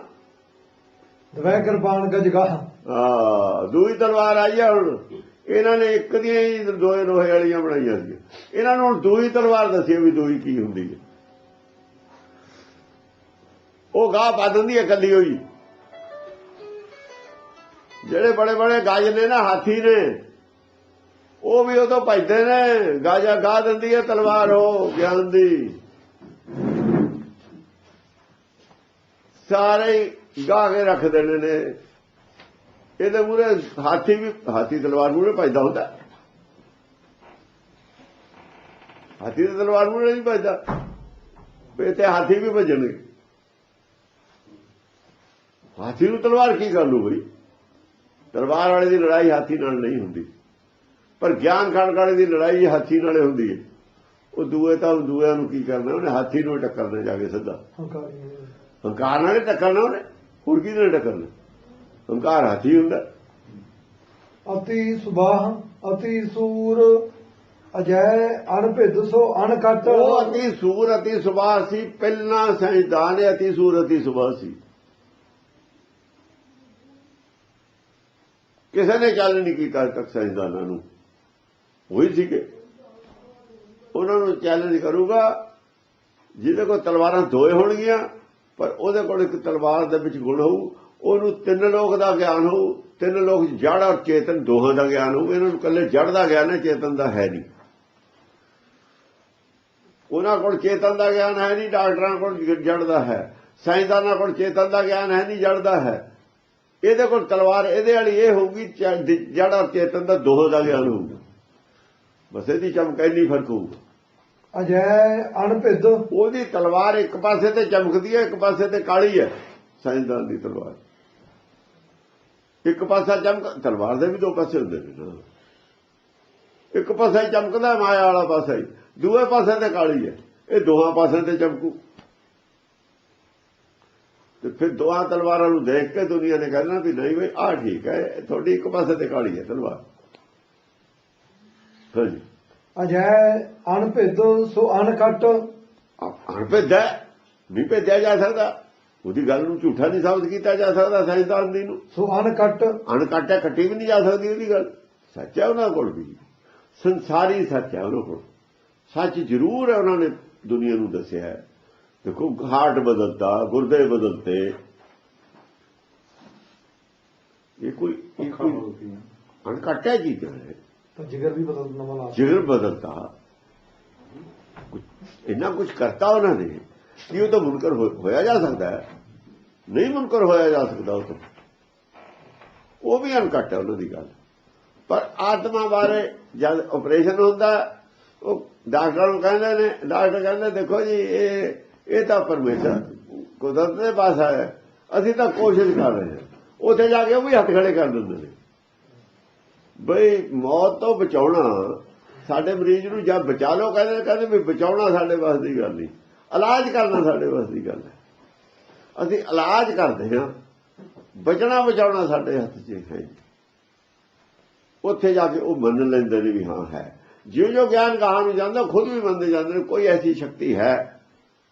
ਦਵੈ ਕਿਰਪਾਨ ਗਜਗਾਹ ਆ ਦੂਈ ਤਲਵਾਰ ਆਈ ਹੁਣ। ਇਹਨਾਂ ਨੇ ਇੱਕ ਦੀਆਂ ਹੀ ਦੋਏ ਲੋਹੇ ਵਾਲੀਆਂ ਬਣਾਈਆਂ ਸੀ। ਇਹਨਾਂ ਨੂੰ ਹੁਣ ਦੂਈ ਤਲਵਾਰ ਦੱਸੀ ਵੀ ਦੂਈ ਕੀ ਹੁੰਦੀ ਹੈ। ਉਹ ਗਾਹ ਪਾ ਦਿੰਦੀ ਹੈ ਕੱਲੀ ਹੋਈ। ਜਿਹੜੇ ਬੜੇ ਬੜੇ ਗਾਜ ਨੇ ਨਾ, ਹਾਥੀ ਨੇ, ਉਹ ਵੀ ਉਦੋਂ ਭਜਦੇ ਨੇ। ਗਾਜਾ ਗਾਹ ਦਿੰਦੀ ਹੈ ਤਲਵਾਰ, ਉਹ ਗਿਆਨ ਦੀ ਸਾਰੇ ਗਾ ਕੇ ਰੱਖ ਦੇਣੇ ਨੇ। ਇਹਦੇ ਮੂਰੇ ਹਾਥੀ ਵੀ ਹਾਥੀ ਤਲਵਾਰ ਮੂਰੇ ਭਜਦਾ ਹੁੰਦਾ। ਹਾਥੀ ਦੀ ਤਲਵਾਰ ਮੂਰੇ ਨਹੀਂ ਭਜਦਾ। ਵੀ ਤੇ ਹਾਥੀ ਵੀ ਭਜਣਗੇ। ਹਾਥੀ ਨੂੰ ਤਲਵਾਰ ਕੀ ਕਰ ਲੂ ਬਈ? ਤਲਵਾਰ ਵਾਲੇ ਦੀ ਲੜਾਈ ਹਾਥੀ ਨਾਲ ਨਹੀਂ ਹੁੰਦੀ। ਪਰ ਗਿਆਨ ਖਾਨ ਵਾਲੇ ਦੀ ਲੜਾਈ ਹਾਥੀ ਨਾਲੇ ਹੁੰਦੀ ਹੈ। ਉਹ ਦੂਏ ਤਾਂ ਉਹ ਦੂਆਂ ਨੂੰ ਕੀ ਕਰਨਾ ਉਹਨੇ ਹਾਥੀ ਨੂੰ ਹੀ ਟੱਕਰਨਾ ਜਾ ਕੇ ਸਿੱਧਾ। ਹੰਕਾਰੀ ਨਾਲ ਟੱਕਰਨਾ ਉਹਨੇ। ਹੋਰ ਕੀ ਨਾਲ ਟੱਕਰਨਾ? ਹੰਕਾਰ ਹਾਥੀ ਹੁੰਦਾ। ਅਤੀ ਸੁਬਾਹ ਅਤੀ ਸੂਰ ਅਜੈ ਅਨਭਿਦ ਸੋ ਅਨਕਟ ਉਹ ਅਤੀ ਸੂਰ ਅਤੀ ਸੁਭਾਅ ਸੀ ਪਹਿਲਾਂ ਸਾਇੰਸਦਾਨ ਹੈ ਅਤੀ ਸੂਰ ਅਤੀ ਸੁਭਾਅ ਸੀ। ਕਿਸੇ ਨੇ ਚੱਲ ਨਹੀਂ ਕੀਤਾ ਅੱਜ ਤੱਕ ਸਾਇੰਸਦਾਨਾਂ ਨੂੰ। ਉਹੀ ਸੀਗੇ। ਉਹਨਾਂ ਨੂੰ ਚੈਲੰਜ ਕਰੂਗਾ ਜਿਹਦੇ ਕੋਲ ਤਲਵਾਰਾਂ ਦੋਏ ਹੋਣਗੀਆਂ ਪਰ ਉਹਦੇ ਕੋਲ ਇੱਕ ਤਲਵਾਰ ਦੇ ਵਿੱਚ ਗੁਣ ਹੋਊ। ਉਹਨੂੰ ਤਿੰਨ ਲੋਕ ਦਾ ਗਿਆਨ ਹੋਊ ਤਿੰਨ ਲੋਕ ਜੜ ਔਰ ਚੇਤਨ ਦੋਹਾਂ ਦਾ ਗਿਆਨ ਹੋਊ ਇਹਨਾਂ ਨੂੰ ਕੱਲੇ ਜੜ ਦਾ ਗਿਆਨ ਹੈ ਚੇਤਨ ਦਾ ਹੈ ਨਹੀਂ। ਉਹਨਾਂ ਕੋਲ ਚੇਤਨ ਦਾ ਗਿਆਨ ਹੈ ਨਹੀਂ ਡਾਕਟਰਾਂ ਕੋਲ ਜੜ ਦਾ ਹੈ। ਸਾਇੰਸਦਾਨਾਂ ਕੋਲ ਚੇਤਨ ਦਾ ਗਿਆਨ ਹੈ ਨਹੀਂ ਜੜ ਦਾ ਹੈ। ਇਹਦੇ ਕੋਲ ਤਲਵਾਰ ਇਹਦੇ ਵਾਲੀ ਇਹ ਹੋਊਗੀ ਜੜ ਔਰ ਚੇਤਨ ਦਾ ਦੋਹਾਂ ਦਾ ਗਿਆਨ ਹੋਊਗਾ। ਬਸ ਇਹਦੀ ਚਮਕ ਇੰਨੀ ਫ਼ਰਕ ਹੋਊਗਾ। ਅਜੈ ਅਨਭਿਦ ਉਹਦੀ ਤਲਵਾਰ ਇੱਕ ਪਾਸੇ ਤੇ ਚਮਕਦੀ ਹੈ ਇੱਕ ਪਾਸੇ ਤੇ ਕਾਲੀ ਹੈ ਸਾਇੰਸਦਾਨ ਦੀ ਤਲਵਾਰ। ਇੱਕ ਪਾਸਾ ਚਮਕ ਤਲਵਾਰ ਦੇ ਵੀ ਦੋ ਪਾਸੇ ਹੁੰਦੇ ਨੇ। ਇੱਕ ਪਾਸਾ ਹੀ ਚਮਕਦਾ ਮਾਇਆ ਵਾਲਾ ਪਾਸਾ ਹੀ। ਦੂਏ ਪਾਸੇ ਤੇ ਕਾਲੀ ਹੈ। ਇਹ ਦੋਹਾਂ ਪਾਸੇ ਤੇ ਚਮਕੂ। ਤੇ ਫਿਰ ਦੋਹਾਂ ਤਲਵਾਰਾਂ ਨੂੰ ਦੇਖ ਕੇ ਦੁਨੀਆ ਨੇ ਕਹਿਣਾ ਵੀ ਨਹੀਂ ਬਈ ਆਹ ਠੀਕ ਹੈ ਤੁਹਾਡੀ ਇੱਕ ਪਾਸੇ ਤੇ ਕਾਲੀ ਹੈ ਤਲਵਾਰ। ਹਾਂਜੀ। ਅਜੈ ਅਨਭਿਦ ਸੋ ਅਨਕਟ ਅਣਭੇਦਾ ਨਹੀਂ ਭੇਜਿਆ ਜਾ ਸਕਦਾ। ਉਹਦੀ ਗੱਲ ਨੂੰ ਝੂਠਾ ਨਹੀਂ ਸਾਬਤ ਕੀਤਾ ਜਾ ਸਕਦਾ ਸਾਇੰਸਦਾਨ ਦੀ ਨੂੰ। ਸੋ ਅਨਕਟ ਅਣਕਾਟਿਆ ਕੱਟੀ ਵੀ ਨਹੀਂ ਜਾ ਸਕਦੀ ਉਹਦੀ ਗੱਲ। ਸੱਚ ਹੈ ਉਹਨਾਂ ਕੋਲ ਵੀ। ਸੰਸਾਰੀ ਸੱਚ ਹੈ ਉਹਨਾਂ ਕੋਲ। ਸੱਚ ਜ਼ਰੂਰ ਹੈ ਉਹਨਾਂ ਨੇ ਦੁਨੀਆ ਨੂੰ ਦੱਸਿਆ ਹੈ। ਦੇਖੋ ਹਾਰਟ ਬਦਲਤਾ ਗੁਰਦੇ ਬਦਲਤੇ। ਇਹ ਕੋਈ ਇਹ ਕੋਈ ਅਣਕਾਟਿਆ ਚੀਜ਼ ਹੈ ਤਾਂ ਜਿਗਰ ਵੀ ਬਦਲ ਨਵਾਂ ਲਾ ਜਿਗਰ ਬਦਲਤਾ। ਕੁਛ- ਇੰਨਾ ਕੁਝ ਕਰਤਾ ਉਹਨਾਂ ਨੇ। ਕਿ ਉਹ ਤਾਂ ਮੁਨਕਰ ਹੋ- ਹੋਇਆ ਜਾ ਸਕਦਾ ਹੈ? ਨਹੀਂ ਮੁਨਕਰ ਹੋਇਆ ਜਾ ਸਕਦਾ ਉਹ ਤੋਂ। ਉਹ ਵੀ ਅਣਕੱਟ ਹੈ ਉਹਨਾਂ ਦੀ ਗੱਲ। ਪਰ ਆਤਮਾ ਬਾਰੇ ਜਦ ਆਪਰੇਸ਼ਨ ਹੁੰਦਾ, ਉਹ ਡਾਕਟਰ ਨੂੰ ਕਹਿੰਦੇ ਨੇ, ਡਾਕਟਰ ਕਹਿੰਦੇ, ਦੇਖੋ ਜੀ, ਇਹ ਇਹ ਤਾਂ ਪਰਮੇਸ਼ਰ ਕੁਦਰਤ ਦੇ ਪਾਸ ਆਇਆ। ਅਸੀਂ ਤਾਂ ਕੋਸ਼ਿਸ਼ ਕਰ ਰਹੇ ਹਾਂ। ਉੱਥੇ ਜਾ ਕੇ ਉਹ ਵੀ ਹੱਥ ਖੜੇ ਕਰ ਦਿੰਦੇ ਨੇ। ਬਈ ਮੌਤ ਤੋਂ ਬਚਾਉਣਾ, ਸਾਡੇ ਮਰੀਜ਼ ਨੂੰ ਜਾਂ ਬਚਾ ਲਓ, ਕਹਿੰਦੇ ਕਹਿੰਦੇ ਵੀ ਬਚਾਉਣਾ ਸਾਡੇ ਵਾਸ ਦੀ ਗੱਲ ਨਹੀਂ। ਇਲਾਜ ਕਰਨਾ ਸਾਡੇ ਵਾਸ ਦੀ ਗੱਲ ਹੈ। ਅਸੀਂ ਇਲਾਜ ਕਰਦੇ ਹਾਂ। ਬਚਣਾ ਬਚਾਉਣਾ ਸਾਡੇ ਹੱਥ 'ਚ ਹੈ। ਉੱਥੇ ਜਾ ਕੇ ਉਹ ਮੰਨ ਲੈਂਦੇ ਨੇ ਵੀ ਹਾਂ ਹੈ। ਜਿਉਂ ਜੋ ਗਿਆਨ ਕਹਾਂ ਨੂੰ ਜਾਂਦਾ ਖੁਦ ਵੀ ਮੰਨਦੇ ਜਾਂਦੇ ਨੇ ਕੋਈ ਐਸੀ ਸ਼ਕਤੀ ਹੈ।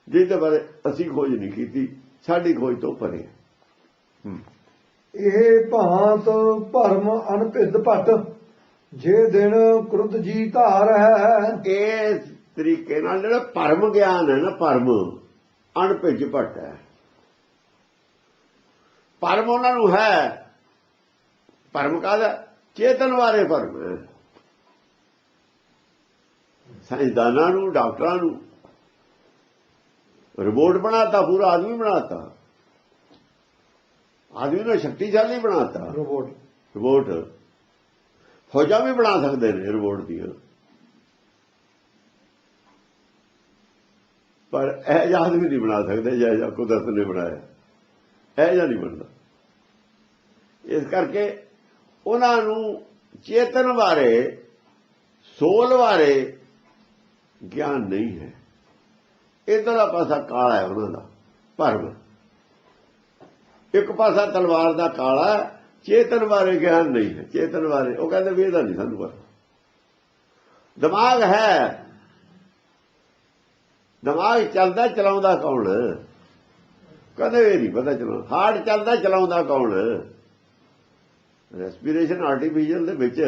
ਜਿਹਦੇ ਬਾਰੇ ਅਸੀਂ ਖੋਜ ਨਹੀਂ ਕੀਤੀ ਸਾਡੀ ਖੋਜ ਤੋਂ ਪਰੇ ਇਹ ਭਾਂਤ ਭਰਮ ਅਨਭਿਦ ਭਟ ਜੇ ਦਿਨ ਕ੍ਰੁੱਧ ਜੀ ਧਾਰ ਹੈ। ਇਸ ਤਰੀਕੇ ਨਾਲ ਜਿਹੜਾ ਭਰਮ ਗਿਆਨ ਹੈ ਨਾ ਭਰਮ ਅਣਭਿੱਜ ਭਟ ਹੈ। ਭਰਮ ਉਹਨਾਂ ਨੂੰ ਹੈ। ਭਰਮ ਕਾਹਦਾ? ਚੇਤਨ ਭਰਮ ਹੈ ਸਾਇੰਸਦਾਨਾਂ ਨੂੰ ਡਾਕਟਰਾਂ ਨੂੰ। ਰਿਪੋਰਟ ਬਣਾਤਾ ਪੂਰਾ ਆਦਮੀ ਬਣਾਤਾ। ਆਦਮੀ ਨੂੰ ਸ਼ਕਤੀਸ਼ਾਲੀ ਬਣਾਤਾ। ਰੋਬੋਟ ਰਿਪੋਰਟ ਫੌਜਾਂ ਵੀ ਬਣਾ ਸਕਦੇ ਨੇ ਰਿਪੋਰਟ ਦੀਆਂ। ਪਰ ਇਹ ਆਦਮੀ ਨਹੀਂ ਬਣਾ ਸਕਦੇ ਜਿਹੜਾ ਜਿਹਾ ਕੁਦਰਤ ਨੇ ਬਣਾਇਆ। ਇਹ ਜਿਹਾ ਨਹੀਂ ਬਣਦਾ? ਇਸ ਕਰਕੇ ਉਹਨਾਂ ਨੂੰ ਚੇਤਨ ਬਾਰੇ, ਸੋਲ ਬਾਰੇ ਗਿਆਨ ਨਹੀਂ ਹੈ। ਇਧਰਲਾ ਪਾਸਾ ਕਾਲਾ ਹੈ ਉਹਨਾਂ ਦਾ, ਭਰਮ। ਇੱਕ ਪਾਸਾ ਤਲਵਾਰ ਦਾ ਕਾਲਾ ਚੇਤਨ ਬਾਰੇ ਗਿਆਨ ਨਹੀਂ ਹੈ। ਚੇਤਨ ਬਾਰੇ, ਉਹ ਕਹਿੰਦੇ ਵੀ ਇਹਦਾ ਨਹੀਂ ਸਾਨੂੰ ਪਤਾ। ਦਿਮਾਗ ਹੈ। ਦਿਮਾਗ ਚੱਲਦਾ ਚਲਾਉਂਦਾ ਕੌਣ? ਕਦੇ ਇਹ ਨਹੀਂ ਪਤਾ ਚਲਾਉਂਦਾ ਹਾਰਟ ਚੱਲਦਾ, ਚਲਾਉਂਦਾ ਕੌਣ? ਰੈਸਪੀਰੇਸ਼ਨ ਆਰਟੀਫੀਸ਼ੀਅਲ ਦੇ ਵਿੱਚ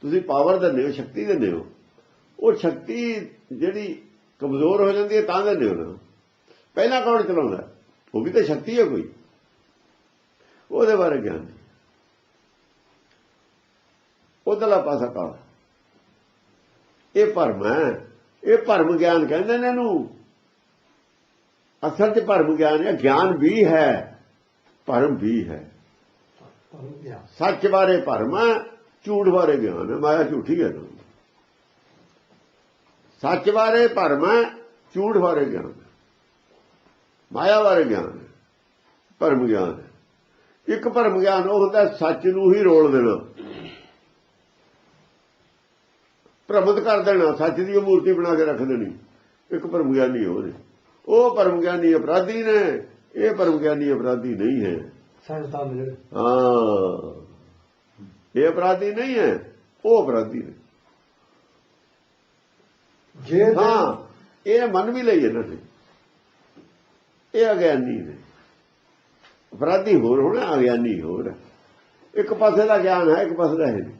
ਤੁਸੀਂ ਪਾਵਰ ਦਿੰਦੇ ਹੋ, ਸ਼ਕਤੀ ਦਿੰਦੇ ਹੋ। ਉਹ ਸ਼ਕਤੀ ਜਿਹੜੀ ਕਮਜ਼ੋਰ ਹੋ ਜਾਂਦੀ ਹੈ, ਤਾਂ ਦਿੰਦੇ ਹੋ ਨਾ। ਪਹਿਲਾਂ ਕੌਣ ਚਲਾਉਂਦਾ? ਉਹ ਵੀ ਤਾਂ ਸ਼ਕਤੀ ਹੈ ਕੋਈ। ਉਹਦੇ ਬਾਰੇ ਗਿਆਨ ਨਹੀਂ। ਉਹਦਲਾ ਪਾਸਾ ਕਾਲਾ ਇਹ ਭਰਮ ਹੈ। ਇਹ ਭਰਮ ਗਿਆਨ ਕਹਿੰਦੇ ਨੇ ਇਹਨੂੰ। ਅਸਲ 'ਚ ਭਰਮ ਗਿਆਨ ਹੈ ਗਿਆਨ ਵੀ ਹੈ ਭਰਮ ਵੀ ਹੈ। ਸੱਚ ਬਾਰੇ ਭਰਮ ਹੈ ਝੂਠ ਬਾਰੇ ਗਿਆਨ ਹੈ ਮਾਇਆ ਝੂਠੀ ਹੈ ਸੱਚ ਬਾਰੇ ਭਰਮ ਹੈ ਝੂਠ ਬਾਰੇ ਗਿਆਨ ਮਾਇਆ ਬਾਰੇ ਗਿਆਨ ਭਰਮ ਗਿਆਨ ਇੱਕ ਭਰਮ ਗਿਆਨ ਉਹ ਹੁੰਦਾ ਸੱਚ ਨੂੰ ਹੀ ਰੋਲ ਦੇਣਾ। ਭ੍ਰਮਤ ਕਰ ਦੇਣਾ ਸੱਚ ਦੀ ਮੂਰਤੀ ਬਣਾ ਕੇ ਰੱਖ ਦੇਣੀ। ਇੱਕ ਭਰਮ ਗਿਆਨੀ ਹੋ ਨੇ ਉਹ ਭਰਮ ਗਿਆਨੀ ਅਪਰਾਧੀ ਨੇ। ਇਹ ਭਰਮ ਗਿਆਨੀ ਅਪਰਾਧੀ ਨਹੀਂ ਹੈ। ਹਾਂ। ਇਹ ਅਪਰਾਧੀ ਨਹੀਂ ਹੈ। ਉਹ ਅਪਰਾਧੀ ਨੇ। ਜੇ ਹਾਂ। ਇਹ ਮੰਨ ਵੀ ਲਈ ਇਹਨਾਂ ਨੇ। ਇਹ ਅਗਿਆਨੀ ਨੇ। ਅਪਰਾਧੀ ਹੋਰ ਹੋਣਾ ਅਗਿਆਨੀ ਹੋਰ। ਇੱਕ ਪਾਸੇ ਦਾ ਗਿਆਨ ਹੈ ਇੱਕ ਪਾਸੇ ਦਾ ਹੈ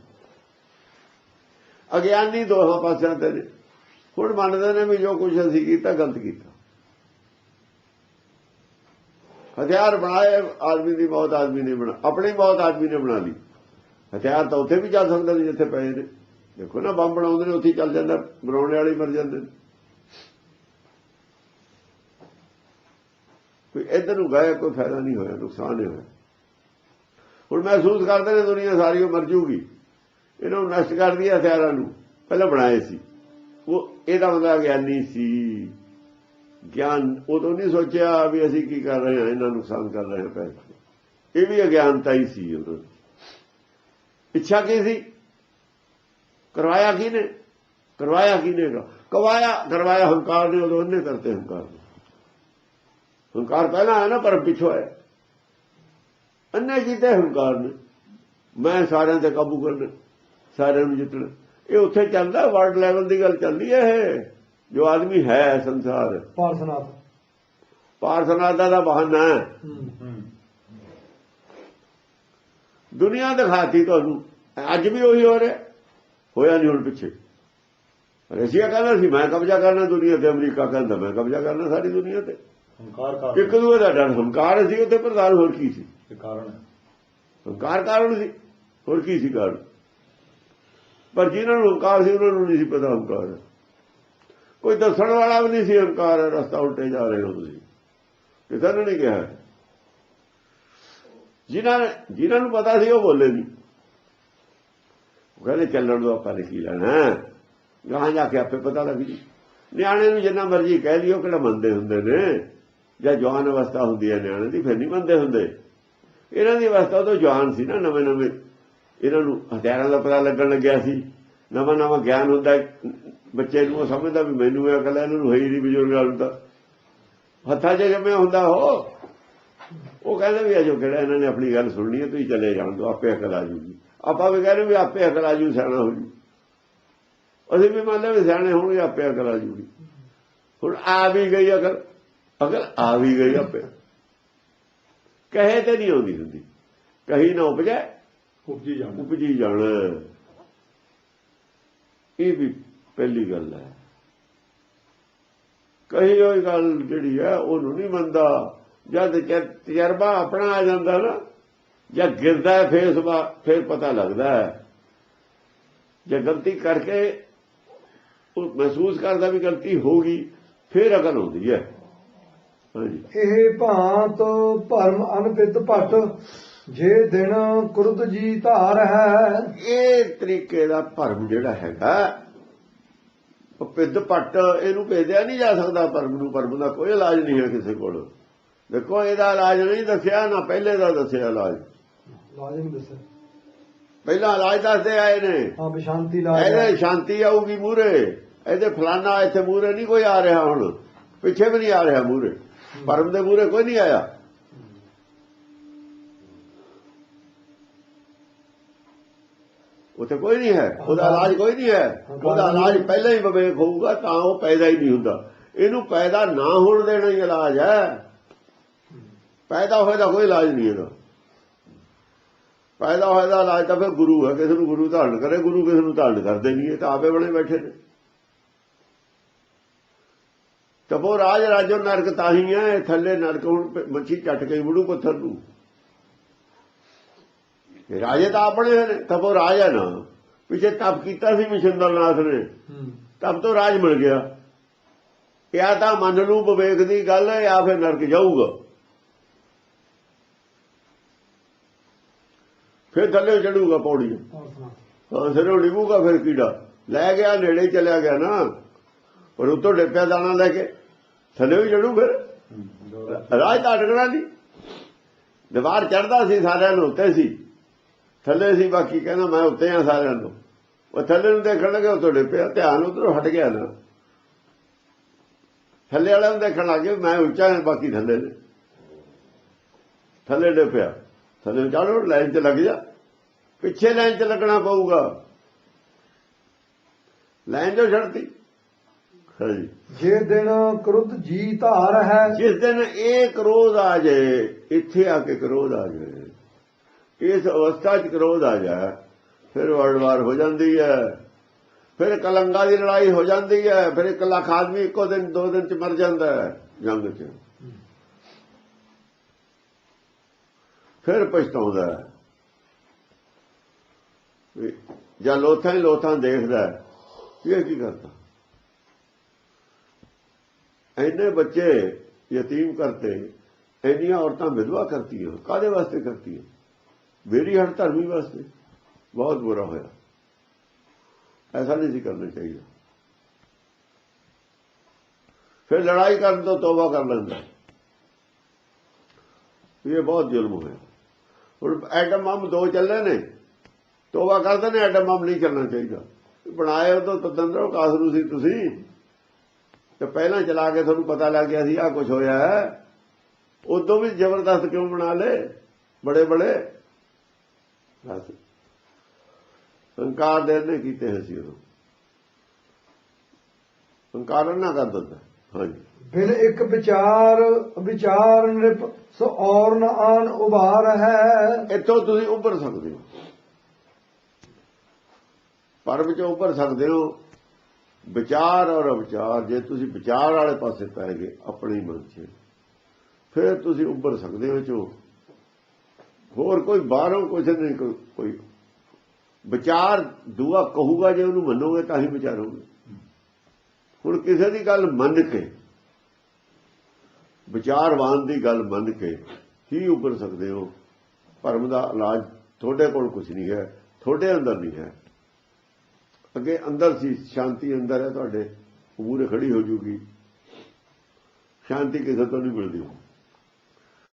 ਅਗਿਆਨੀ ਦੋਹਾਂ ਪਾਸਿਆਂ ਤੇ ਨੇ। ਹੁਣ ਮੰਨਦੇ ਨੇ ਵੀ ਜੋ ਕੁਝ ਅਸੀਂ ਕੀਤਾ ਗਲਤ ਕੀਤਾ। ਹਥਿਆਰ ਬਣਾਏ, ਆਦਮੀ ਦੀ ਮੌਤ ਆਦਮੀ ਨੇ ਬਣਾ, ਆਪਣੀ ਮੌਤ ਆਦਮੀ ਨੇ ਬਣਾ ਲਈ। ਹਥਿਆਰ ਤਾਂ ਉੱਥੇ ਵੀ ਚੱਲ ਸਕਦਾ ਨੇ ਜਿੱਥੇ ਪਏ ਨੇ। ਦੇਖੋ ਨਾ, ਬੰਬ ਬਣਾਉਂਦੇ ਨੇ, ਉੱਥੇ ਹੀ ਚੱਲ ਜਾਂਦਾ ਬਣਾਉਣ ਵਾਲੇ ਮਰ ਜਾਂਦੇ ਨੇ। ਕੋਈ ਇੱਧਰ ਨੂੰ ਗਏ, ਕੋਈ ਫਾਇਦਾ ਨਹੀਂ ਹੋਇਆ, ਨੁਕਸਾਨ ਹੀ ਹੋਇਆ। ਹੁਣ ਮਹਿਸੂਸ ਕਰਦੇ ਨੇ ਦੁਨੀਆ ਸਾਰੀ ਉਹ ਮਰ ਜੂਗੀ। ਇਹਨਾਂ ਨੂੰ ਨਸ਼ਟ ਕਰਦੀ ਹੈ ਹਥਿਆਰਾਂ ਨੂੰ। ਪਹਿਲਾਂ ਬਣਾਏ ਸੀ। ਉਹ ਇਹਦਾ ਮਤਲਬ ਗਿਆਨੀ ਸੀ। ਗਿਆਨ, ਉਦੋਂ ਨਹੀਂ ਸੋਚਿਆ ਵੀ ਅਸੀਂ ਕੀ ਕਰ ਰਹੇ ਹਾਂ, ਇਹਨਾਂ ਨੂੰ ਨੁਕਸਾਨ ਕਰ ਰਹੇ ਹਾਂ ਪੈਸੇ ਇਹ ਵੀ ਅਗਿਆਨਤਾ ਹੀ ਸੀ ਉਦੋਂ। ਇੱਛਾ ਕੀ ਸੀ? ਕਰਵਾਇਆ ਕਿਹਨੇ? ਕਰਵਾਇਆ ਕਿਹਨੇ ਕਵਾਇਆ, ਕਰਵਾਇਆ, ਹੰਕਾਰ ਨੇ ਉਦੋਂ ਉਹਨੇ ਕਰਤੇ ਹੰਕਾਰ ਨੇ ਹੰਕਾਰ ਪਹਿਲਾਂ ਆਇਆ ਨਾ, ਪਰ ਪਿੱਛੋਂ ਆਇਆ। ਅੰਨੇ ਕੀਤੇ ਹੰਕਾਰ ਨੇ। ਮੈਂ ਸਾਰਿਆਂ ਤੇ ਕਾਬੂ ਕਰਨਾ, ਸਾਰਿਆਂ ਨੂੰ ਜਿੱਤਣਾ। ਇਹ ਉੱਥੇ ਚੱਲਦਾ ਵਰਲਡ ਲੈਵਲ ਦੀ ਗੱਲ ਚੱਲਦੀ ਹੈ ਇਹ। ਜੋ ਆਦਮੀ ਹੈ ਸੰਸਾਰ। ਪਾਰਸਨਾਥ। ਪਾਰਸਨਾਦਾ ਦਾ ਬਹਾਨਾ ਹੈ। ਦੁਨੀਆ ਦਿਖਾਤੀ ਤੁਹਾਨੂੰ। ਅੱਜ ਵੀ ਉਹੀ ਹੋ ਰਿਹਾ। ਹੋਇਆ ਨਹੀਂ ਹੁਣ ਪਿੱਛੇ। ਰਸ਼ੀਆ ਕਹਿੰਦਾ ਸੀ ਮੈਂ ਕਬਜ਼ਾ ਕਰਨਾ ਦੁਨੀਆ ਤੇ ਅਮਰੀਕਾ ਕਹਿੰਦਾ ਮੈਂ ਕਬਜ਼ਾ ਕਰਨਾ ਸਾਰੀ ਦੁਨੀਆ ਤੇ। ਹੰਕਾਰ ਕਾਰਨ। ਇੱਕ ਦੂਏ ਦਾ ਡਰ। ਹੰਕਾਰ ਸੀ ਉੱਤੇ ਪ੍ਰਧਾਨ ਹੋਰ ਕੀ ਸੀ? ਕਾਰਨ ਹੰਕਾਰ ਕਾਰਨ ਸੀ ਹੋਰ ਕੀ ਸੀ ਕਾਰਨ? ਪਰ ਜਿਨ੍ਹਾਂ ਨੂੰ ਹੰਕਾਰ ਸੀ ਉਹਨਾਂ ਨੂੰ ਨਹੀਂ ਸੀ ਪਤਾ ਹੰਕਾਰ। ਹੈ। ਕੋਈ ਦੱਸਣ ਵਾਲਾ ਵੀ ਨਹੀਂ ਸੀ ਹੰਕਾਰ ਹੈ, ਰਸਤਾ ਉਲਟੇ ਜਾ ਰਹੇ ਹੋ ਤੁਸੀਂ। ਕਿਸੇ ਨੇ ਨਹੀਂ ਕਿਹਾ। ਜਿਨ੍ਹਾਂ ਨੇ ਜਿਨ੍ਹਾਂ ਨੂੰ ਪਤਾ ਸੀ ਉਹ ਬੋਲੇ ਨਹੀਂ। ਉਹ ਕਹਿੰਦੇ ਚੱਲਣ ਦੋ ਆਪਾਂ ਨੇ ਕੀ ਲੈਣਾ। ਗਾਹਾਂ ਜਾ ਕੇ ਆਪੇ ਪਤਾ ਲੱਗ ਜੀ। ਨਿਆਣੇ ਨੂੰ ਜਿੰਨਾ ਮਰਜ਼ੀ ਕਹਿ ਲਿਓ ਕਿਹੜਾ ਮੰਨਦੇ ਹੁੰਦੇ ਨੇ। ਜਾਂ ਜਵਾਨ ਅਵਸਥਾ ਹੁੰਦੀ ਹੈ ਨਿਆਣੇ ਦੀ ਫਿਰ ਨਹੀਂ ਮੰਨਦੇ ਹੁੰਦੇ। ਇਹਨਾਂ ਦੀ ਅਵਸਥਾ ਤੋਂ ਜਵਾਨ ਸੀ ਨਾ ਨਵੇਂ ਨਵੇਂ ਇਹਨਾਂ ਨੂੰ ਹਥਿਆਰਾਂ ਦਾ ਪਤਾ ਲੱਗਣ ਲੱਗਿਆ ਸੀ। ਨਵਾਂ ਨਵਾਂ ਗਿਆਨ ਹੁੰਦਾ ਬੱਚੇ ਨੂੰ ਉਹ ਸਮਝਦਾ ਵੀ ਮੈਨੂੰ ਇਹ ਅਕਲ ਹੈ ਇਹਨਾਂ ਨੂੰ ਹੈ ਹੀ ਨਹੀਂ ਬਜ਼ੁਰਗਾਂ ਨੂੰ ਤਾਂ। ਹੱਥਾਂ 'ਚ ਜੰਮੇ ਹੁੰਦਾ ਉਹ। ਉਹ ਕਹਿੰਦੇ ਵੀ ਅਜੋ ਕਿਹੜਾ ਇਹਨਾਂ ਨੇ ਆਪਣੀ ਗੱਲ ਸੁਣਨੀ ਹੈ ਤੁਸੀਂ ਚਲੇ ਜਾਣ ਦੋ ਆਪੇ ਅਕਲ ਆ ਜੂਗੀ। ਆਪਾਂ ਵੀ ਕਹਿੰਦੇ ਵੀ ਆਪੇ ਅਕਲ ਆ ਜੂ ਸਿਆਣਾ ਹੋ ਜੂ। ਅਸੀਂ ਵੀ ਮੰਨਦੇ ਵੀ ਸਿਆਣੇ ਹੋਣਗੇ ਆਪੇ ਅਕਲ ਆ ਜੂਗੀ। ਹੁਣ ਆ ਵੀ ਗਈ ਅਕਲ ਅਕਲ ਆ ਵੀ ਗਈ ਆਪੇ। ਕਹੇ ਤੇ ਨਹੀਂ ਆਉਂਦੀ ਹੁੰਦੀ। ਕਹੀ ਨਾ ਉਪਜੈ ਉਪਜੀ ਜਾਣਾ। ਉਪਜੀ ਜਾਣ। ਇਹ ਵੀ ਪਹਿਲੀ ਗੱਲ ਹੈ। ਕਹੀ ਹੋਈ ਗੱਲ ਜਿਹੜੀ ਹੈ ਉਹਨੂੰ ਨਹੀਂ ਮੰਨਦਾ। ਜਦ ਕਿ ਤਜਰਬਾ ਆਪਣਾ ਆ ਜਾਂਦਾ ਨਾ ਜਾਂ ਗਿਰਦਾ ਹੈ ਫੇਰ ਪਤਾ ਲੱਗਦਾ ਹੈ। ਜੇ ਗਲਤੀ ਕਰਕੇ ਉਹ ਮਹਿਸੂਸ ਕਰਦਾ ਵੀ ਗਲਤੀ ਹੋ ਗਈ ਫੇਰ ਅਕਲ ਹੁੰਦੀ ਹੈ। ਇਹ ਭਾਂਤ ਭਰਮ ਅਨਪਿਤ ਭਟ ਜੇ ਦਿਨ ਕੁਰਦ ਜੀ ਧਾਰ ਹੈ। ਇਹ ਤਰੀਕੇ ਦਾ ਭਰਮ ਜਿਹੜਾ ਹੈਗਾ ਪਿੱਧ ਪੱਟ ਇਹਨੂੰ ਭੇਜਿਆ ਨਹੀਂ ਜਾ ਸਕਦਾ ਭਰਮ ਨੂੰ ਭਰਮ ਦਾ ਕੋਈ ਇਲਾਜ ਨਹੀਂ ਹੈ ਕਿਸੇ ਕੋਲ। ਦੇਖੋ ਇਹਦਾ ਇਲਾਜ ਨਹੀਂ ਦੱਸਿਆ ਨਾ ਪਹਿਲੇ ਦਾ ਦੱਸਿਆ ਇਲਾਜ। ਲਾਜ਼ਮ ਦੱਸੇ ਪਹਿਲਾਂ ਇਲਾਜ ਦੱਸਦੇ ਆਏ ਨੇ। ਹਾਂ ਬਿਸ਼ਾਂਤੀ ਲਾਜ ਇਹਦੇ ਸ਼ਾਂਤੀ ਆਊਗੀ ਮੂਰੇ ਇਹਦੇ ਫਲਾਨਾ ਇੱਥੇ ਮੂਰੇ ਨਹੀਂ ਕੋਈ ਆ ਰਿਹਾ ਹੁਣ। ਪਿੱਛੇ ਵੀ ਨਹੀਂ ਆ ਰਿਹਾ ਮੂਰੇ ਭਰਮ ਦੇ ਮੂਰੇ ਕੋਈ ਨਹੀਂ ਆਇਆ। ਉੱਥੇ ਕੋਈ ਨਹੀਂ ਹੈ। ਉਹਦਾ ਇਲਾਜ ਕੋਈ ਨਹੀਂ ਹੈ। ਉਹਦਾ ਇਲਾਜ ਪਹਿਲਾਂ ਹੀ ਵਿਵੇਕ ਹੋਊਗਾ ਤਾਂ ਉਹ ਪੈਦਾ ਹੀ ਨਹੀਂ ਹੁੰਦਾ। ਇਹਨੂੰ ਪੈਦਾ ਨਾ ਹੋਣ ਦੇਣਾ ਹੀ ਇਲਾਜ ਹੈ। ਪੈਦਾ ਹੋਏ ਦਾ ਕੋਈ ਇਲਾਜ ਨਹੀਂ ਇਹਦਾ। ਪੈਦਾ ਹੋਏ ਦਾ ਇਲਾਜ ਤਾਂ ਫਿਰ ਗੁਰੂ ਹੈ। ਕਿਸੇ ਨੂੰ ਗੁਰੂ ਧਾਰਨ ਕਰੇ ਗੁਰੂ ਕਿਸੇ ਨੂੰ ਧਾਰਨ ਕਰਦੇ ਨਹੀਂ। ਇਹ ਤਾਂ ਆਪੇ ਬਣੇ ਬੈਠੇ ਨੇ। ਤਪੋ ਰਾਜ ਰਾਜੋ ਨਰਕ ਤਾਂ ਹੀ ਹੈ। ਥੱਲੇ ਨਰਕ ਹੁਣ ਮੱਛੀ ਚੱਟ ਕੇ ਵੜੂ ਪੱਥਰ ਨੂੰ। ਰਾਜੇ ਤਾਂ ਆਪਣੇ ਨੇ ਤਪੋ ਰਾਜ ਹੈ ਨਾ। ਪਿੱਛੇ ਤਪ ਕੀਤਾ ਸੀ ਮਿਸ਼ੰਦਰਨਾਥ ਨੇ। ਹੂੰ। ਤਬ ਤੋਂ ਰਾਜ ਮਿਲ ਗਿਆ। ਜਾਂ ਤਾਂ ਮੰਨ ਲੂ ਵਿਵੇਕ ਦੀ ਗੱਲ ਹੈ ਜਾਂ ਫਿਰ ਨਰਕ ਜਾਊਗਾ। ਫਿਰ ਥੱਲੇ ਚੜੂਗਾ ਪੌੜੀ ਹਾਂ ਸਿਰੋਂ ਡਿੱਗੂਗਾ ਫਿਰ ਕੀੜਾ। ਲੈ ਗਿਆ ਨੇੜੇ ਚਲਿਆ ਗਿਆ ਨਾ। ਪਰ ਉਤੋਂ ਡਿੱਪਿਆ ਦਾਣਾ ਲੈ ਕੇ। ਥੱਲੇ ਵੀ ਚੜੂ ਫਿਰ। ਰਾਜ ਤਾਂ ਅਟਕਣਾ ਨਹੀਂ। ਦੀਵਾਰ ਚੜਦਾ ਸੀ ਸਾਰਿਆਂ ਨੂੰ ਉੱਤੇ ਸੀ। ਥੱਲੇ ਸੀ ਬਾਕੀ ਕਹਿੰਦਾ ਮੈਂ ਉੱਤੇ ਆ ਸਾਰਿਆਂ ਨੂੰ। ਉਹ ਥੱਲੇ ਨੂੰ ਦੇਖਣ ਲੱਗੇ ਉਤੋਂ ਡਿੱਪਿਆ ਧਿਆਨ ਉਧਰੋਂ ਹਟ ਗਿਆ ਨਾ। ਥੱਲੇ ਵਾਲਿਆਂ ਨੂੰ ਦੇਖਣ ਲੱਗੇ ਮੈਂ ਉੱਚਾ ਹਾਂ ਬਾਕੀ ਥੱਲੇ ਨੇ। ਥੱਲੇ ਡਿੱਪਿਆ ਥੱਲੇ ਚੜੋ ਲਾਈਨ 'ਚ ਲੱਗ ਜਾ। ਪਿੱਛੇ ਲਾਈਨ 'ਚ ਲੱਗਣਾ ਪਊਗਾ। ਲਾਈਨ ਜੋ ਛੱਡਤੀ। ਹਾਂਜੀ। ਜੇ ਦਿਨ ਕੁਰਦ ਜੀ ਧਾਰ ਹੈ। ਜਿਸ ਦਿਨ ਇਹ ਕਰੋਧ ਆ ਜਾਏ ਇੱਥੇ ਆ ਕੇ ਕਰੋਧ ਆ ਜਾਏ। ਇਸ ਅਵਸਥਾ 'ਚ ਕ੍ਰੋਧ ਆ ਜਾਏ, ਫਿਰ ਵਰਲਡ ਵਾਰ ਹੋ ਜਾਂਦੀ ਹੈ। ਫਿਰ ਕਲੰਗਾ ਦੀ ਲੜਾਈ ਹੋ ਜਾਂਦੀ ਹੈ, ਫਿਰ ਇੱਕ ਲੱਖ ਆਦਮੀ ਇੱਕੋ ਦਿਨ, ਦੋ ਦਿਨ 'ਚ ਮਰ ਜਾਂਦਾ ਹੈ ਜੰਗ 'ਚ। ਫਿਰ ਪਛਤਾਉਂਦਾ ਜਾਂ ਲੋਥਾਂ ਹੀ ਲੋਥਾਂ ਦੇਖਦਾ ਇਹ ਕੀ ਕਰਦਾ ਇੰਨੇ ਬੱਚੇ ਯਤੀਮ ਕਰਤੇ, ਇੰਨੀਆਂ ਔਰਤਾਂ ਵਿਧਵਾ ਕਰਤੀਆਂ ਕਾਦੇ ਵਾਸਤੇ ਕਰਤੀਆਂ? ਮੇਰੀ ਹਟ ਧਰਮੀ ਵਾਸਤੇ ਬਹੁਤ ਬੁਰਾ ਹੋਇਆ। ਐਸਾ ਨਹੀਂ ਸੀ ਕਰਨਾ ਚਾਹੀਦਾ। ਫਿਰ ਲੜਾਈ ਕਰਨ ਤੋਂ ਤੋਬਾ ਕਰ ਲੈਂਦਾ। ਇਹ ਬਹੁਤ ਜ਼ੁਲਮ ਹੋਇਆ। ਹੁਣ ਐਟਮ ਬੰਬ ਦੋ ਚੱਲੇ ਨੇ, ਤੋਬਾ ਕਰਦੇ ਨੇ, ਐਟਮ ਬੰਬ ਨਹੀਂ ਚੱਲਣਾ ਚਾਹੀਦਾ। ਬਣਾਏ ਉਦੋਂ ਤਦੰਦਰੋਂ ਕਾਸਰੂ ਸੀ ਤੁਸੀਂ। ਤੇ ਪਹਿਲਾਂ ਚਲਾ ਕੇ ਤੁਹਾਨੂੰ ਪਤਾ ਲੱਗ ਗਿਆ ਸੀ ਆ ਕੁਝ ਹੋਇਆ ਹੈ। ਉਦੋਂ ਵੀ ਜ਼ਬਰਦਸਤ ਕਿਉਂ ਬਣਾ ਲੇ ਬੜੇ ਬੜੇ। ਹੰਕਾਰ ਦੇ ਨੇ ਕੀਤੇ ਹੋਏ ਸੀ ਉਦੋਂ। ਹੰਕਾਰ ਨਾ ਕਰ ਦਿੰਦਾ ਹਾਂਜੀ। ਬਿਨ ਇੱਕ ਵਿਚਾਰ ਵਿਚਾਰ ਨਿਰਪ ਸੋ ਔਰ ਨ ਆਨ ਉਭਾਰ ਹੈ। ਇੱਥੋਂ ਤੁਸੀਂ ਉੱਭਰ ਸਕਦੇ ਹੋ। ਪਰ ਵਿੱਚ ਉੱਭਰ ਸਕਦੇ ਹੋ। ਵਿਚਾਰ ਔਰ ਵਿਚਾਰ ਜੇ ਤੁਸੀਂ ਵਿਚਾਰ ਵਾਲੇ ਪਾਸੇ ਪੈ ਗਏ ਆਪਣੀ ਮਨ 'ਚ ਫਿਰ ਤੁਸੀਂ ਉੱਭਰ ਸਕਦੇ ਹੋ ਚੋ ਹੋਰ ਕੋਈ ਬਾਹਰੋਂ ਕੁਝ ਨਹੀਂ, ਕੋਈ- ਵਿਚਾਰ ਦੂਆ ਕਹੂਗਾ ਜੇ ਉਹਨੂੰ ਮੰਨੋਗੇ ਤਾਂ ਹੀ ਵਿਚਾਰੋਗੇ ਹੁਣ ਕਿਸੇ ਦੀ ਗੱਲ ਮੰਨ ਕੇ, ਵਿਚਾਰਵਾਨ ਦੀ ਗੱਲ ਮੰਨ ਕੇ ਹੀ ਉੱਭਰ ਸਕਦੇ ਹੋ। ਭਰਮ ਦਾ ਇਲਾਜ ਤੁਹਾਡੇ ਕੋਲ ਕੁਝ ਨਹੀਂ ਹੈ, ਤੁਹਾਡੇ ਅੰਦਰ ਨਹੀਂ ਹੈ। ਅੱਗੇ ਅੰਦਰ ਸੀ, ਸ਼ਾਂਤੀ ਅੰਦਰ ਹੈ, ਤੁਹਾਡੇ ਮੂਹਰੇ ਖੜੀ ਹੋ ਜੂਗੀ। ਸ਼ਾਂਤੀ ਕਿਸੇ ਤੋਂ ਨਹੀਂ ਮਿਲਦੀ।